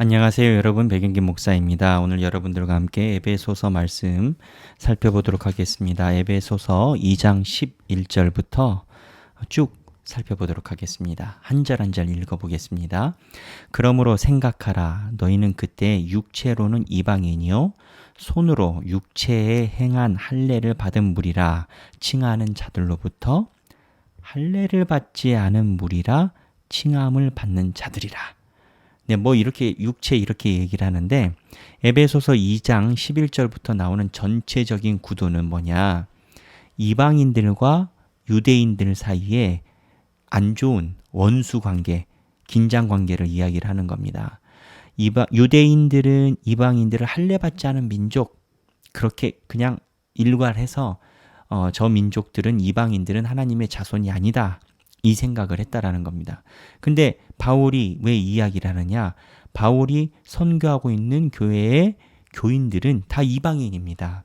안녕하세요, 여러분. 백윤기 목사입니다. 오늘 여러분들과 함께 에베소서 말씀 살펴보도록 하겠습니다. 에베소서 2장 11절부터 쭉 살펴보도록 하겠습니다. 한 절 한 절 읽어보겠습니다. 그러므로 생각하라. 너희는 그때 육체로는 이방인이요. 손으로 육체에 행한 할례를 받은 무리라 칭하는 자들로부터 할례를 받지 않은 무리라 칭함을 받는 자들이라. 네, 뭐 이렇게 육체 이렇게 얘기를 하는데 에베소서 2장 11절부터 나오는 전체적인 구도는 뭐냐? 이방인들과 유대인들 사이에 안 좋은 원수 관계, 긴장 관계를 이야기를 하는 겁니다. 이바, 유대인들은 이방인들을 할례받지 않은 민족 그렇게 그냥 일괄해서 어, 저 민족들은 이방인들은 하나님의 자손이 아니다. 이 생각을 했다라는 겁니다. 근데 바울이 왜 이야기를 하느냐? 바울이 선교하고 있는 교회의 교인들은 다 이방인입니다.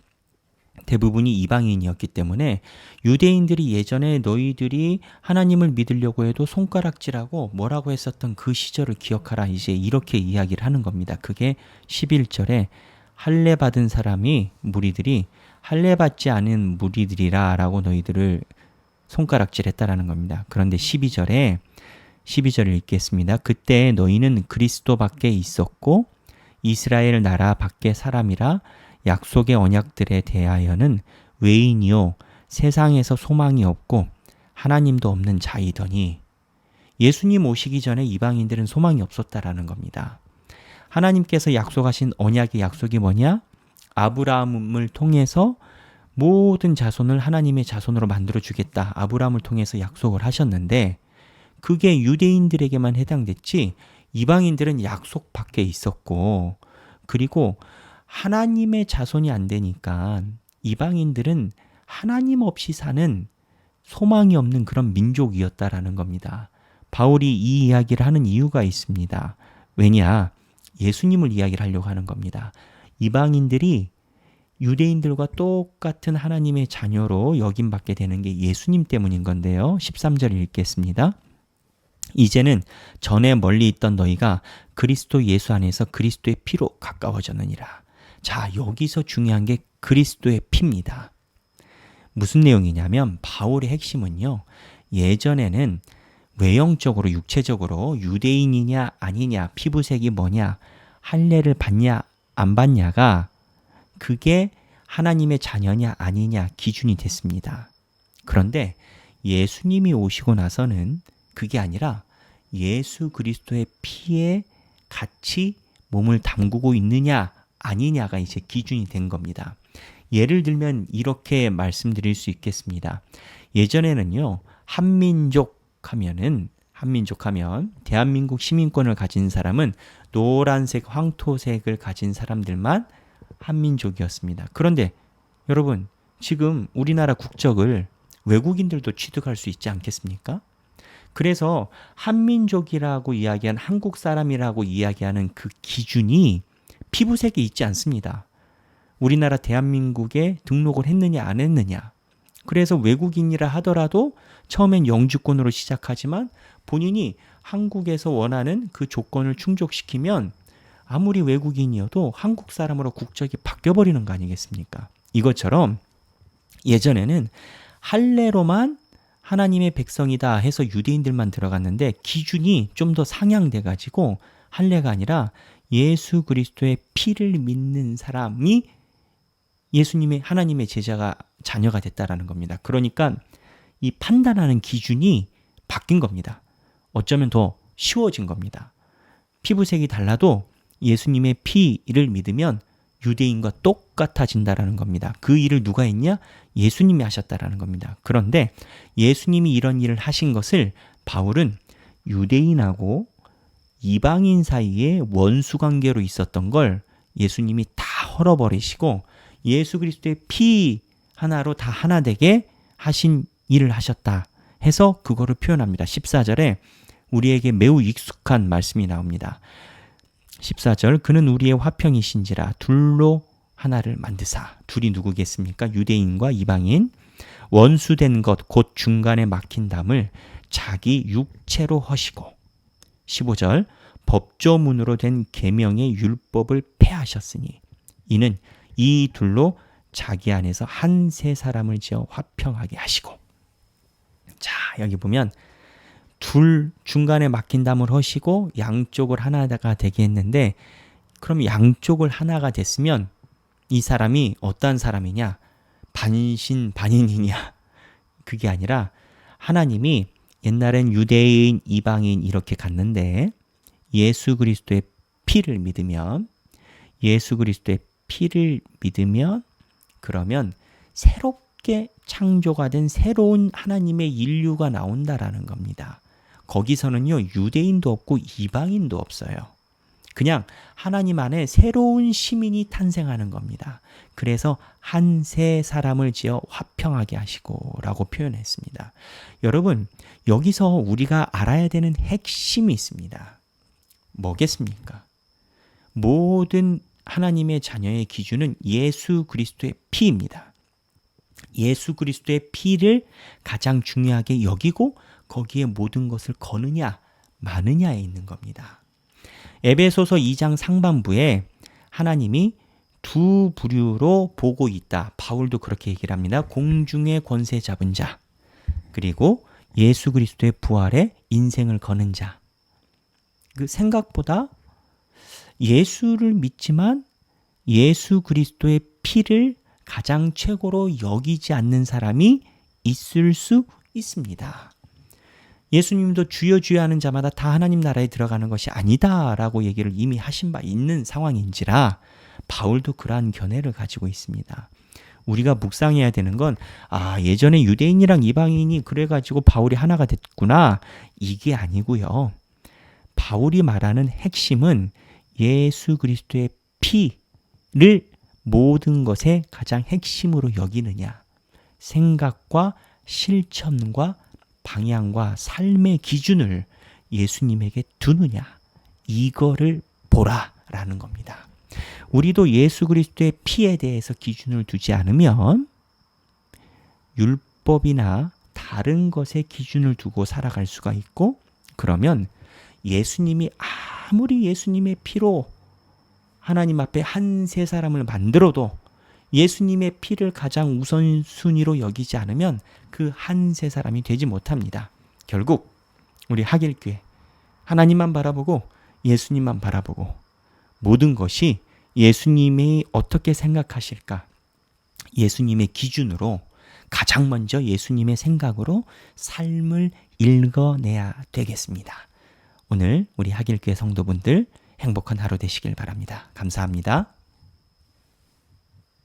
대부분이 이방인이었기 때문에 유대인들이 예전에 너희들이 하나님을 믿으려고 해도 손가락질하고 뭐라고 했었던 그 시절을 기억하라 이제 이렇게 이야기를 하는 겁니다. 그게 11절에 할례 받은 사람이 무리들이 할례 받지 않은 무리들이라라고 너희들을 손가락질 했다라는 겁니다. 그런데 12절에 12절을 읽겠습니다. 그때 너희는 그리스도 밖에 있었고 이스라엘 나라 밖에 사람이라 약속의 언약들에 대하여는 외인이요 세상에서 소망이 없고 하나님도 없는 자이더니 예수님 오시기 전에 이방인들은 소망이 없었다라는 겁니다. 하나님께서 약속하신 언약의 약속이 뭐냐? 아브라함을 통해서 모든 자손을 하나님의 자손으로 만들어 주겠다. 아브라함을 통해서 약속을 하셨는데 그게 유대인들에게만 해당됐지 이방인들은 약속 밖에 있었고 그리고 하나님의 자손이 안 되니까 이방인들은 하나님 없이 사는 소망이 없는 그런 민족이었다라는 겁니다. 바울이 이 이야기를 하는 이유가 있습니다. 왜냐? 예수님을 이야기를 하려고 하는 겁니다. 이방인들이 유대인들과 똑같은 하나님의 자녀로 여김받게 되는 게 예수님 때문인 건데요. 13절 읽겠습니다. 이제는 전에 멀리 있던 너희가 그리스도 예수 안에서 그리스도의 피로 가까워졌느니라. 자, 여기서 중요한 게 그리스도의 피입니다. 무슨 내용이냐면 바울의 핵심은요. 예전에는 외형적으로 육체적으로 유대인이냐 아니냐 피부색이 뭐냐 할례를 받냐 안 받냐가 그게 하나님의 자녀냐 아니냐 기준이 됐습니다. 그런데 예수님이 오시고 나서는 그게 아니라 예수 그리스도의 피에 같이 몸을 담그고 있느냐 아니냐가 이제 기준이 된 겁니다. 예를 들면 이렇게 말씀드릴 수 있겠습니다. 예전에는요, 한민족 하면은 한민족 하면 대한민국 시민권을 가진 사람은 노란색 황토색을 가진 사람들만 한민족이었습니다. 그런데 여러분, 지금 우리나라 국적을 외국인들도 취득할 수 있지 않겠습니까? 그래서 한민족이라고 이야기한 한국 사람이라고 이야기하는 그 기준이 피부색이 있지 않습니다. 우리나라 대한민국에 등록을 했느냐 안 했느냐. 그래서 외국인이라 하더라도 처음엔 영주권으로 시작하지만 본인이 한국에서 원하는 그 조건을 충족시키면 아무리 외국인이어도 한국 사람으로 국적이 바뀌어버리는 거 아니겠습니까? 이것처럼 예전에는 할례로만 하나님의 백성이다 해서 유대인들만 들어갔는데 기준이 좀 더 상향돼 가지고 할례가 아니라 예수 그리스도의 피를 믿는 사람이 예수님의 하나님의 제자가 자녀가 됐다라는 겁니다. 그러니까 이 판단하는 기준이 바뀐 겁니다. 어쩌면 더 쉬워진 겁니다. 피부색이 달라도 예수님의 피를 믿으면 유대인과 똑같아진다라는 겁니다. 그 일을 누가 했냐? 예수님이 하셨다라는 겁니다. 그런데 예수님이 이런 일을 하신 것을 바울은 유대인하고 이방인 사이에 원수 관계로 있었던 걸 예수님이 다 헐어버리시고 예수 그리스도의 피 하나로 다 하나 되게 하신 일을 하셨다 해서 그거를 표현합니다. 14절에 우리에게 매우 익숙한 말씀이 나옵니다. 14절 그는 우리의 화평이신지라 둘로 하나를 만드사. 둘이 누구겠습니까? 유대인과 이방인. 원수된 것 곧 중간에 막힌 담을 자기 육체로 허시고. 15절 법조문으로 된 계명의 율법을 폐하셨으니 이는 이 둘로 자기 안에서 한 세 사람을 지어 화평하게 하시고. 자 여기 보면 둘 중간에 막힌 담을 하시고 양쪽을 하나가 되게 했는데 그럼 양쪽을 하나가 됐으면 이 사람이 어떠한 사람이냐 반신반인이냐 그게 아니라 하나님이 옛날엔 유대인 이방인 이렇게 갔는데 예수 그리스도의 피를 믿으면 예수 그리스도의 피를 믿으면 그러면 새롭게 창조가 된 새로운 하나님의 인류가 나온다라는 겁니다. 거기서는요, 유대인도 없고 이방인도 없어요. 그냥 하나님 안에 새로운 시민이 탄생하는 겁니다. 그래서 한 세 사람을 지어 화평하게 하시고 라고 표현했습니다. 여러분, 여기서 우리가 알아야 되는 핵심이 있습니다. 뭐겠습니까? 모든 하나님의 자녀의 기준은 예수 그리스도의 피입니다. 예수 그리스도의 피를 가장 중요하게 여기고 거기에 모든 것을 거느냐 마느냐에 있는 겁니다. 에베소서 2장 상반부에 하나님이 두 부류로 보고 있다. 바울도 그렇게 얘기를 합니다. 공중의 권세 잡은 자, 그리고 예수 그리스도의 부활에 인생을 거는 자. 그 생각보다 예수를 믿지만 예수 그리스도의 피를 가장 최고로 여기지 않는 사람이 있을 수 있습니다. 예수님도 주여 주여 하는 자마다 다 하나님 나라에 들어가는 것이 아니다라고 얘기를 이미 하신 바 있는 상황인지라 바울도 그러한 견해를 가지고 있습니다. 우리가 묵상해야 되는 건, 아, 예전에 유대인이랑 이방인이 그래가지고 바울이 하나가 됐구나. 이게 아니고요. 바울이 말하는 핵심은 예수 그리스도의 피를 모든 것의 가장 핵심으로 여기느냐. 생각과 실천과 방향과 삶의 기준을 예수님에게 두느냐. 이거를 보라라는 겁니다. 우리도 예수 그리스도의 피에 대해서 기준을 두지 않으면 율법이나 다른 것에 기준을 두고 살아갈 수가 있고 그러면 예수님이 아무리 예수님의 피로 하나님 앞에 한 세 사람을 만들어도 예수님의 피를 가장 우선순위로 여기지 않으면 그 한 세 사람이 되지 못합니다. 결국 우리 하길교회 하나님만 바라보고 예수님만 바라보고 모든 것이 예수님이 어떻게 생각하실까? 예수님의 기준으로 가장 먼저 예수님의 생각으로 삶을 읽어내야 되겠습니다. 오늘 우리 하길교회 성도분들 행복한 하루 되시길 바랍니다. 감사합니다.